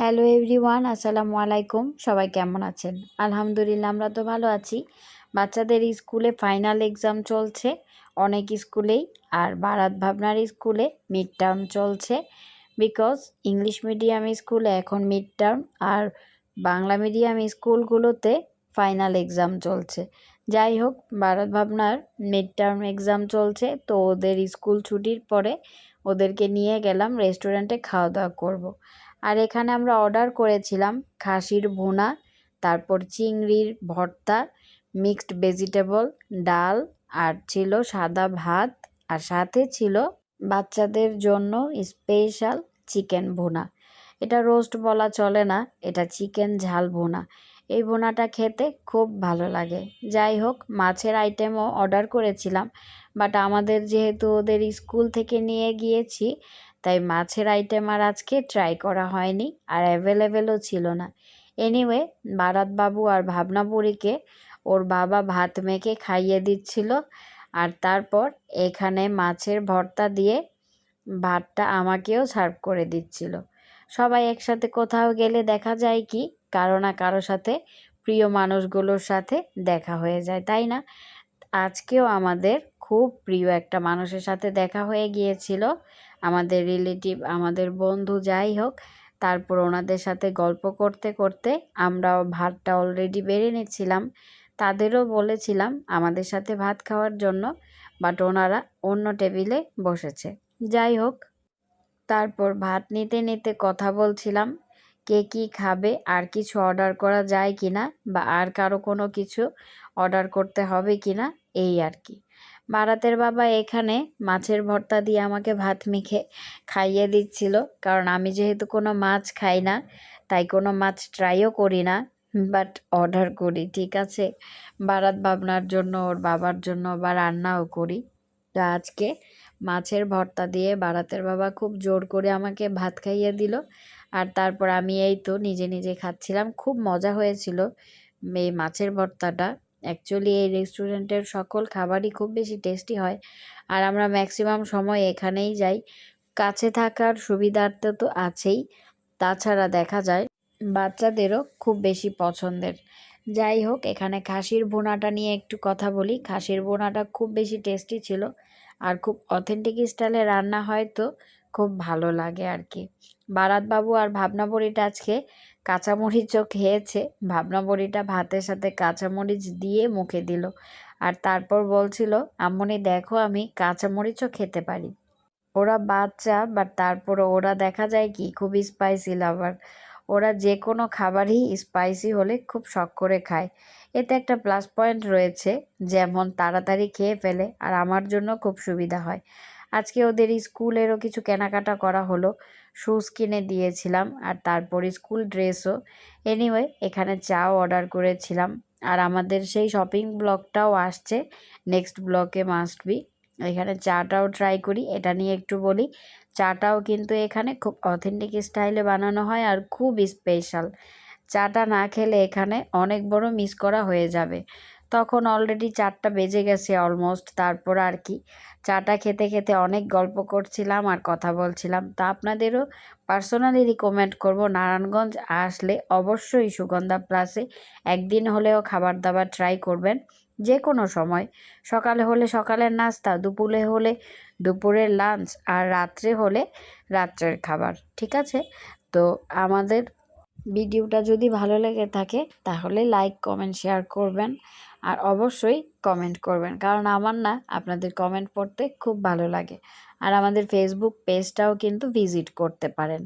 Hello everyone আসসালামু আলাইকুম। সবাই কেমন আছেন? আলহামদুলিল্লাহ, আমরা তো ভালো আছি। বাচ্চাদের স্কুলে ফাইনাল এক্সাম চলছে, অনেক স্কুলেই, আর বারাত ভাবনার স্কুলে মিড টার্ম চলছে। বিকজ ইংলিশ মিডিয়াম স্কুলে এখন মিড টার্ম আর বাংলা মিডিয়াম স্কুলগুলোতে ফাইনাল এক্সাম চলছে। যাই হোক ভারত ভাবনার মিড টার্ম এক্সাম চলছে, তো ওদের স্কুল ছুটির পরে ওদেরকে নিয়ে গেলাম রেস্টুরেন্টে খাওয়া দাওয়া করব। আর এখানে আমরা অর্ডার করেছিলাম খাসির ভুনা, তারপর চিংড়ির ভর্তা মিক্সড ভেজিটেবল ডাল, আর ছিল সাদা ভাত, আর সাথে ছিল বাচ্চাদের জন্য স্পেশাল চিকেন ভুনা। এটা রোস্ট বলা চলে না, এটা চিকেন ঝাল ভুনা। এই ভুনাটা খেতে খুব ভালো লাগে। যাই হোক, মাছের আইটেমও অর্ডার করেছিলাম বাট আমাদের যেহেতু ওদের স্কুল থেকে নিয়ে গিয়েছি তাই মাছের আইটেম আর আজকে ট্রাই করা হয়নি আর অ্যাভেলেবেলও ছিল না। এনিওয়ে বারাতবাবু আর ভাবনাপুরীকে ওর বাবা ভাত মেখে খাইয়ে দিচ্ছিল আর তারপর এখানে মাছের ভর্তা দিয়ে ভাতটা আমাকেও সার্ভ করে দিচ্ছিল। সবাই একসাথে কোথাও গেলে দেখা যায় কি? কারও না কারও সাথে, প্রিয় মানুষগুলোর সাথে দেখা হয়ে যায়, তাই না? আজকেও আমাদের খুব প্রিয় একটা মানুষের সাথে দেখা হয়ে গিয়েছিল। আমাদের রিলেটিভ আমাদের বন্ধু যাই হোক, তারপর ওনাদের সাথে গল্প করতে করতে আমরাও ভাতটা অলরেডি বেড়ে নিচ্ছিলাম। তাদেরও বলেছিলাম আমাদের সাথে ভাত খাওয়ার জন্য বাট ওনারা অন্য টেবিলে বসেছে। যাই হোক, তারপর ভাত নিতে নিতে কথা বলছিলাম, কে কী খাবে, আর কিছু অর্ডার করা যায় কি না বা আর কারও কোনো কিছু অর্ডার করতে হবে কি না এই আর কি। বারাতের বাবা এখানে মাছের ভর্তা দিয়ে আমাকে ভাত মেখে খাইয়ে দিচ্ছিল। কারণ আমি যেহেতু কোনো মাছ খাই না, তাই কোনো মাছ ট্রাইও করি না, বাট অর্ডার করি, ঠিক আছে? বারাত ভাবনার জন্য, ওর বাবার জন্য বা রান্নাও করি। তো আজকে মাছের ভর্তা দিয়ে বারাতের বাবা খুব জোর করে আমাকে ভাত খাইয়ে দিল। আর তারপর আমি এই তো নিজে নিজে খাচ্ছিলাম। খুব মজা হয়েছিল এই মাছের ভর্তাটা। অ্যাকচুয়ালি এই রেস্টুরেন্টের সকল খাবারই খুব বেশি টেস্টি হয়। আর আমরা ম্যাক্সিমাম সময় এখানেই যাই। কাছে থাকার সুবিধার্থে তো আছেই। তাছাড়া দেখা যায়, বাচ্চাদেরও খুব বেশি পছন্দের। যাই হোক, এখানে খাসির বোনাটা নিয়ে একটু কথা বলি। খাসির বোনাটা খুব বেশি টেস্টি ছিল। আর খুব অথেন্টিক স্টাইলে রান্না হয় তো খুব ভালো লাগে আর কি। বারাতবাবু আর ভাবনা বড়িটা আজকে কাঁচামরিচও খেয়েছে। ভাবনা বড়িটা ভাতের সাথে কাঁচামরিচ দিয়ে মুখে দিল আর তারপর বলছিল, আম্মনি, দেখো আমি কাঁচামরিচও খেতে পারি। ওরা বাচ্চা বাট তারপর ওরা দেখা যায় কি, খুব স্পাইসি লাভার ওরা যে কোনো খাবারই স্পাইসি হলে খুব শখ করে খায়। এতে একটা প্লাস পয়েন্ট রয়েছে, যেমন তাড়াতাড়ি খেয়ে ফেলে আর আমার জন্য খুব সুবিধা হয়। আজকে ওদের স্কুলেরও কিছু কেনাকাটা করা হলো। শুজ কিনে দিয়েছিলাম আর তারপরে স্কুল ড্রেসও এনিওয়ে এখানে চাও অর্ডার করেছিলাম। আর আমাদের সেই শপিং ব্লগটাও আসছে। নেক্সট ব্লকে মাস্ট বি এখানে চাটাও ট্রাই করি। এটা নিয়ে একটু বলি। চাটাও কিন্তু এখানে খুব অথেন্টিক স্টাইলে বানানো হয় আর খুব স্পেশাল চাটা না খেলে এখানে অনেক বড় মিস করা হয়ে যাবে। তখন অলরেডি চারটা বেজে গেছে অলমোস্ট তারপর আর কি। চাটা খেতে খেতে অনেক গল্প করছিলাম আর কথা বলছিলাম। তা আপনাদেরও পার্সোনালি রিকমেন্ড করব, নারায়ণগঞ্জ আসলে অবশ্যই সুগন্ধা প্লাসে একদিন হলেও খাবার দাবার ট্রাই করবেন যে কোনো সময়। সকালে হলে সকালের নাস্তা, দুপুরে হলে দুপুরের লাঞ্চ আর রাত্রে হলে রাত্রের খাবার, ঠিক আছে? তো আমাদের ভিডিওটা যদি ভালো লেগে থাকে, তাহলে লাইক কমেন্ট শেয়ার করবেন। আর অবশ্যই কমেন্ট করবেন, কারণ আমার না আপনাদের কমেন্ট পড়তে খুব ভালো লাগে। আর আমাদের ফেসবুক পেজটাও কিন্তু ভিজিট করতে পারেন।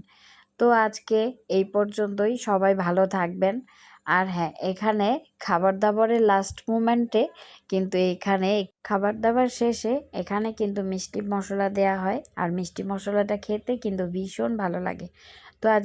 তো আজকে এই পর্যন্তই, সবাই ভালো থাকবেন। আর হ্যাঁ এখানে খাবার দাবারের লাস্ট মুমেন্টে কিন্তু এখানে খাবার দাবার শেষে এখানে কিন্তু মিষ্টি মশলা দেয়া হয়। আর মিষ্টি মশলাটা খেতে কিন্তু ভীষণ ভালো লাগে। তো আজ